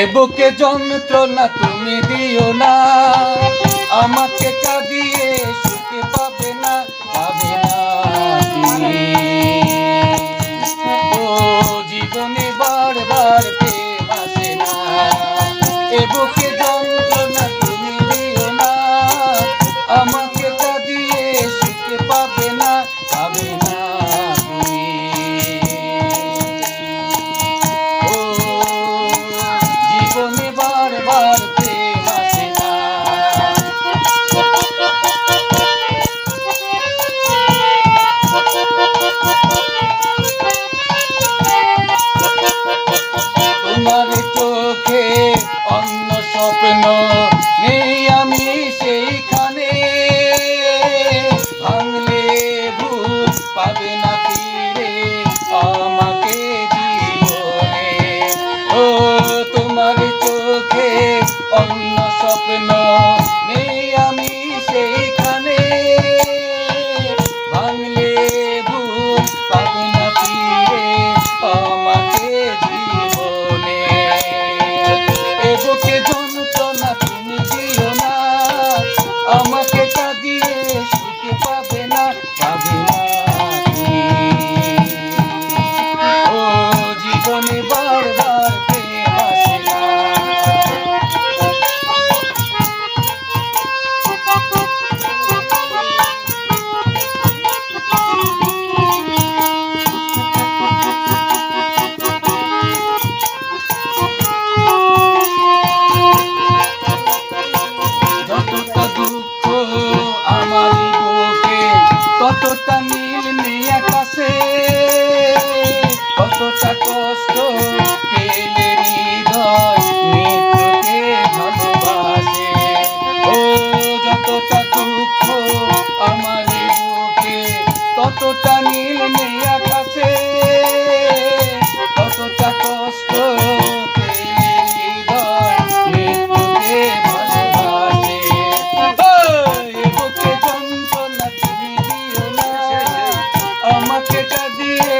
এ যন্ত্র না তুমি দিও না। আমাকে কাঁদিয়ে সুখে পাবে না পাবে না ও জীবনে বারবার প্রেম না। তুমি দিও না। আমাকে সুখে পাবে না পাবে না পাবে কাঁদিয়া